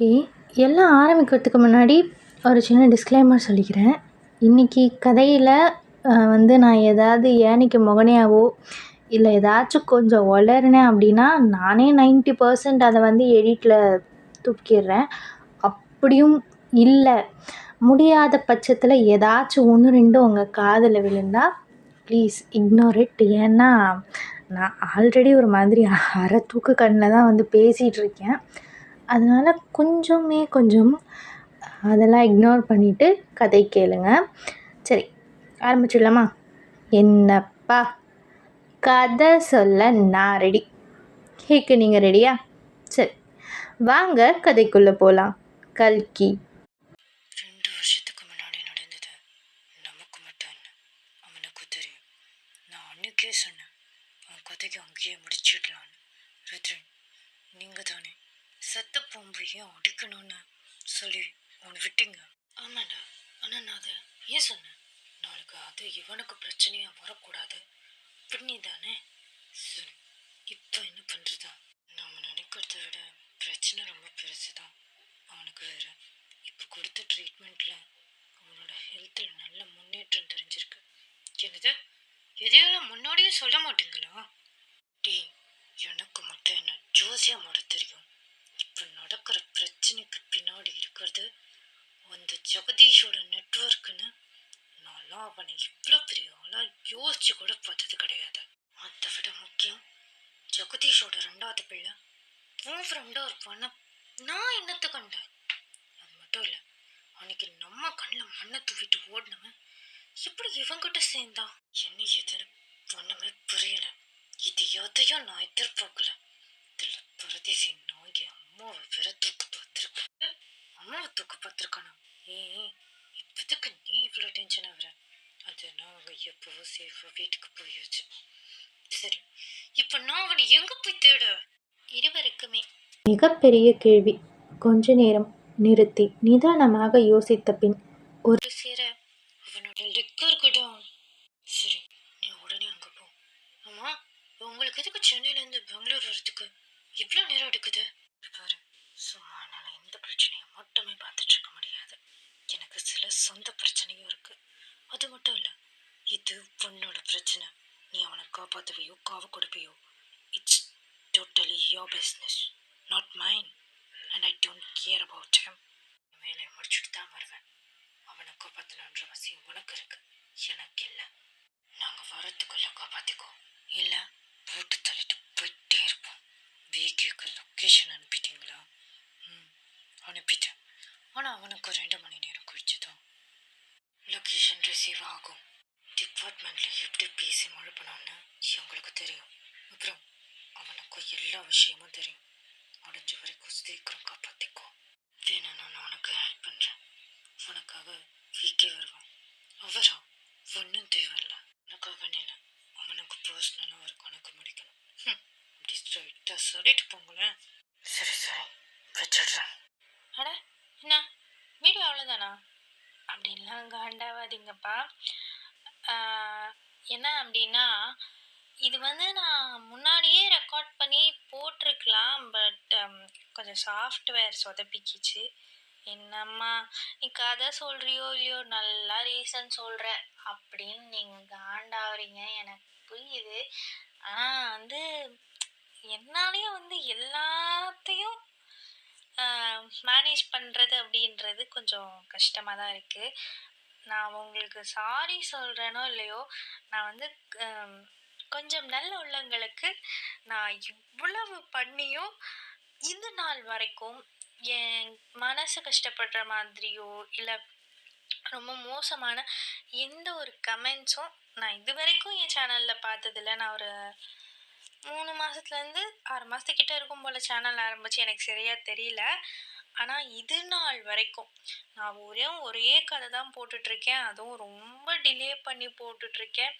Okay எல்லாம் ஆரம்பிக்கிறதுக்கு முன்னாடி ஒரு சின்ன டிஸ்க்ளைமர் சொல்லிக்கிறேன். இன்றைக்கி கதையில் வந்து நான் ஏதாவது ஏனைக்கு முகனையாவோ இல்லை ஏதாச்சும் கொஞ்சம் உளறுனேன் அப்படின்னா நானே நைன்ட்டி பர்சன்ட் அதை வந்து எடிட்டில் தூக்கிடுறேன். அப்படியும் இல்லை. முடியாத பட்சத்தில் ஏதாச்சும் ஒன்று ரெண்டு உங்கள் காதில் விழுந்தால் ப்ளீஸ் இக்னோர் இட் ஏன்னா நான் ஆல்ரெடி ஒரு மாதிரி அரை தூக்க கண்ணில் தான் வந்து பேசிகிட்ருக்கேன் அதனால் கொஞ்சமே கொஞ்சம் அதெல்லாம் இக்னோர் பண்ணிவிட்டு கதை கேளுங்க. சரி ஆரம்பிச்சிடலாமா? என்னப்பா? கதை சொல்ல நான் ரெடி கேக்கு நீங்கள் ரெடியா சரி வாங்க கதைக்குள்ளே போகலாம் கல்கி. ரெண்டு வருஷத்துக்கு முன்னாடி நடந்தது. நமக்கு மட்டும் தெரியும். நான் அன்னைக்கே சொன்னேன் அவன் கதைக்கு அங்கேயே முடிச்சிடலான்னு ருத்ரன் நீங்கள் தானே செத்த பொம்பையும் அடிக்கணும்னு சொல்லி உன்னை விட்டீங்க. ஆமாண்டா ஆனால் நான் அதை ஏன் சொன்னேன்? நாளைக்கு அது இவனுக்கு பிரச்சனையாக வரக்கூடாது. பின்னி தானே சரி இப்போ என்ன பண்ணுறதா நம்ம நினைக்கிறத விட பிரச்சனை ரொம்ப பெருசு தான் அவனுக்கு வேறு இப்போ கொடுத்த ட்ரீட்மெண்ட்டில் அவனோட ஹெல்த்தில் நல்ல முன்னேற்றம் தெரிஞ்சிருக்கு. என்னது? எதையெல்லாம் முன்னாடியே சொல்ல மாட்டீங்களா? டீ எனக்கு மட்டும் என்ன ஜோசியா மாட தெரியும். இப்போ நடக்கிற பிரச்சனைக்கு பின்னாடி இருக்கிறது அந்த ஜெகதீஷோட நெட்ஒர்க்குன்னு நான்லாம் அவனை இவ்வளோ பெரிய ஆளாக யோசிச்சு கூட பார்த்தது கிடையாது. அதை விட முக்கியம் ஜெகதீஷோட ரெண்டாவது பிள்ளை உன் ஃப்ரெண்டாக இருப்பான்னு நான் என்னத்தை கண்டேன்? அது மட்டும் இல்லை அன்னைக்கு நம்ம கண்ணில் மண்ணை தூவிட்டு ஓடினவன் எப்படி இவங்கிட்ட சேர்ந்தான்? என்ன எதுன்னு ஒன்றுமே புரியல. இது எதையும் நான் எதிர்பார்க்கல. இதில் பரதேசி நாய்க்கு அம்மாவை வேற தூக்கு பார்த்துருக்கு அம்மாவை தூக்கு பார்த்துருக்கானா ஏ இப்போதுக்கு நீ இவ்வளோ டென்ஷன் ஆகுற? அது நான் அவங்க எப்பவோ சேஃபாக வீட்டுக்கு போயாச்சு சரி இப்போ நான் அவனை எங்க போய் தேட? இருவருக்குமே. மிகப்பெரிய கேள்வி. கொஞ்ச நேரம் நிறுத்தி நிதானமாக யோசித்த பின் ஒரு சேர அவனோட லிக்கர் கூட சரி நீ உடனே அங்க போ. அம்மா உங்களுக்கு எதுக்கு சென்னையில இருந்து பெங்களூர் வரதுக்கு இவ்வளோ நேரம் எடுக்குது இங்க பாரு சும்மா என்னால எந்த பிரச்சனையும் மட்டுமே பார்த்துட்டு இருக்க முடியாது எனக்கு சில சொந்த பிரச்சனையும் இருக்கு. அது மட்டும் இல்லை இது உன்னோட பிரச்சனை. நீ அவனை காப்பாத்துவியோ காவு கொடுப்பியோ? It's totally your business not mine and I don't care about him வேலையை முடிச்சுட்டு தான் வருவேன். அவனை காப்பாற்றணுன்ற அவசியம் உனக்கு இருக்கு. எனக்கு இல்லை. நாங்கள் வரத்துக்குள்ள காப்பாற்றிக்கோ இல்லை போட்டு தள்ளிட்டு போயிட்டே இருப்போம். வீக்குக்கு லொக்கேஷன் அனுப்பிட்டீங்களா? ம் அனுப்பிட்டேன். ஆனால் அவனுக்கு ரெண்டு மணி நேரம். ஆகும் டிபார்ட்மெண்ட்டில் எப்படி பேசி முழுப்பணும்னு எங்களுக்கு தெரியும். அப்புறம் அவனுக்கு எல்லா விஷயமும் தெரியும். முடிஞ்ச வரைக்கும் சீக்கிரம் காப்பாற்றிக்கோ வேணா நான் உனக்கு ஹெல்ப் பண்ணுறேன் உனக்காக வீக்கே வருவான். அவரா? ஒன்றும் தேவையில்ல. உனக்காக இல்லை அவனுக்கு பர்சனலாக ஒரு கணக்கு முடிக்கணும். அப்படி ஸ்ட்ரைட்டாக சொல்லிட்டு போங்களேன். சரி சரி. வச்சிடுறேன். அட என்ன? வீடியோ அவ்வளோதானா அப்படின்லாம் காண்டாவாதீங்கப்பா என்ன அப்படின்னா இது வந்து நான் முன்னாடியே ரெக்கார்ட் பண்ணி போட்டிருக்கலாம் பட் um, கொஞ்சம் சாஃப்ட்வேர் சொதப்பிக்கிச்சு. என்னம்மா நீ கதை சொல்கிறியோ இல்லையோ நல்லா ரீசன் சொல்கிற அப்படின்னு நீங்கள் காண்டாவறீங்க எனக்கு புரியுது. ஆனால் வந்து என்னாலேயும் வந்து எல்லாத்தையும் மேனேஜ் பண்ணுறது அப்படின்றது கொஞ்சம் கஷ்டமாக தான் இருக்குது நான் உங்களுக்கு சாரி சொல்கிறேனோ இல்லையோ நான் வந்து கொஞ்சம் நல்ல உள்ளங்களுக்கு நான் இவ்வளவு பண்ணியும் இந்த நாள் வரைக்கும் என் மனசு கஷ்டப்படுற மாதிரியோ இல்லை ரொம்ப மோசமான எந்த ஒரு கமெண்ட்ஸும் நான் இது வரைக்கும் என் சேனலில் பார்த்ததில்ல. நான் ஒரு மூணு மாதத்துலேருந்து ஆறு மாதத்துக்கிட்ட இருக்கும் போல் சேனல் ஆரம்பித்து எனக்கு சரியாக தெரியல. ஆனால் இது நாள் வரைக்கும் நான் ஒரே ஒரே கதை தான் போட்டுட்ருக்கேன். அதுவும் ரொம்ப டிலே பண்ணி போட்டுட்ருக்கேன்.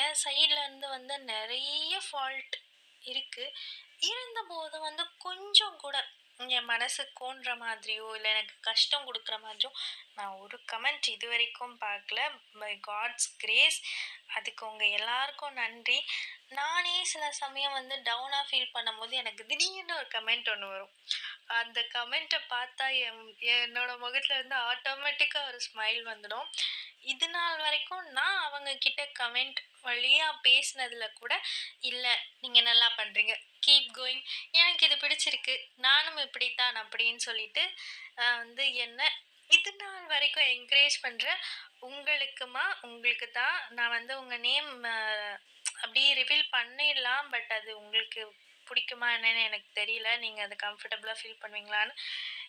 என் சைட்லேருந்து வந்து நிறைய ஃபால்ட் இருக்குது இருந்தபோது வந்து கொஞ்சம் கூட என் மனசு கோன்ற மாதிரியோ இல்லை எனக்கு கஷ்டம் கொடுக்குற மாதிரியோ நான் ஒரு கமெண்ட் இது வரைக்கும் பார்க்கல. பை காட்ஸ் கிரேஸ் அதுக்கு உங்கள் எல்லாருக்கும் நன்றி. நானே சில சமயம் வந்து டவுனாக ஃபீல் பண்ணும்போது எனக்கு திடீர்னு ஒரு கமெண்ட் ஒன்று வரும். அந்த கமெண்ட்டை பார்த்தா என் என்னோட முகத்தில் இருந்து ஆட்டோமேட்டிக்காக ஒரு ஸ்மைல் வந்துடும். இது நாள் வரைக்கும் நான் அவங்கக்கிட்ட கமெண்ட் வழியாக பேசினதில் கூட இல்லை நீங்கள் நல்லா பண்ணுறீங்க கீப் கோயிங் எனக்கு இது பிடிச்சிருக்கு. நானும் இப்படித்தான் அப்படின்னு சொல்லிட்டு வந்து என்ன இது நாள் வரைக்கும் என்கரேஜ் பண்ணுற உங்களுக்குமா? உங்களுக்கு தான். நான் வந்து உங்கள் நேம் அப்படியே ரிவீல் பண்ணிடலாம் பட் அது உங்களுக்கு பிடிக்குமா என்னன்னு எனக்கு தெரியல. நீங்கள் அது கம்ஃபர்டபுளாக ஃபீல் பண்ணுவீங்களான்னு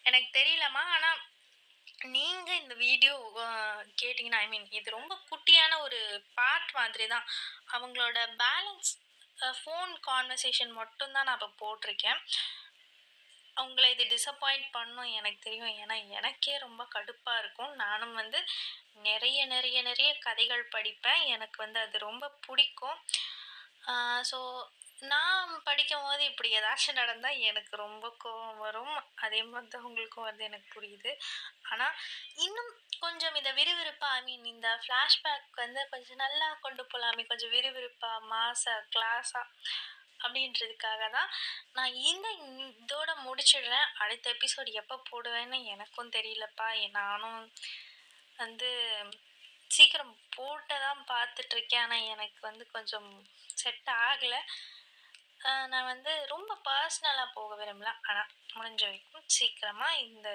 எனக்கு தெரியலம்மா. ஆனால் நீங்கள் இந்த வீடியோ கேட்டிங்கன்னா ஐ மீன் இது ரொம்ப குட்டியான ஒரு பார்ட் மாதிரி தான் அவங்களோட பேலன்ஸ் ஃபோன் கான்வர்சேஷன் மட்டும்தான் நான் இப்போ போட்டிருக்கேன். அவங்கள இது டிசப்பாயிண்ட் பண்ணும் எனக்கு தெரியும். ஏன்னா எனக்கே ரொம்ப கடுப்பாக இருக்கும். நானும் வந்து நிறைய நிறைய நிறைய கதைகள் படிப்பேன். எனக்கு வந்து அது ரொம்ப பிடிக்கும். ஸோ நான் படிக்கும் போது இப்படி ஏதாச்சும் நடந்தால் எனக்கு ரொம்ப கோவம் வரும். அதே மாதிரி தான் உங்களுக்கும் வந்து எனக்கு புரியுது. ஆனால் இன்னும் கொஞ்சம் இதை விறுவிறுப்பாக ஐ மீன் இந்த ஃப்ளாஷ்பேக் வந்து கொஞ்சம் நல்லா கொண்டு போகலாமே கொஞ்சம் விறுவிறுப்பாக மாசாக கிளாஸாக அப்படின்றதுக்காக தான் நான் இந்த இதோட முடிச்சிடுறேன். அடுத்த எபிசோட் எப்போ போடுவேன்னு எனக்கும் தெரியலப்பா. நானும் வந்து சீக்கிரம் போட்டு தான் பார்த்துட்ருக்கேன் ஆனால் எனக்கு வந்து கொஞ்சம் செட் ஆகலை. நான் வந்து ரொம்ப பர்சனலாக போக விரும்பல. ஆனால் முடிஞ்ச வரைக்கும் சீக்கிரமாக இந்த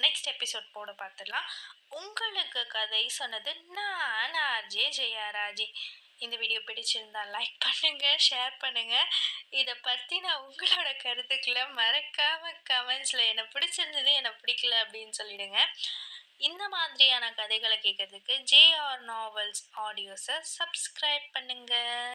நெக்ஸ்ட் எபிசோட் போட பார்த்துடலாம் உங்களுக்கு கதை சொன்னது நான் ஆர்ஜே ஜெயாராஜி இந்த வீடியோ பிடிச்சிருந்தா லைக் பண்ணுங்கள் ஷேர் பண்ணுங்கள் இதை பற்றி நான் உங்களோட கருத்துக்களை மறக்காமல் கமெண்ட்ஸில் என்னை பிடிச்சிருந்தது என்னை பிடிக்கல அப்படின்னு சொல்லிடுங்க. இந்த மாதிரியான கதைகளை கேட்கறதுக்கு ஜேஆர் நாவல்ஸ் ஆடியோஸை சப்ஸ்கிரைப் பண்ணுங்கள்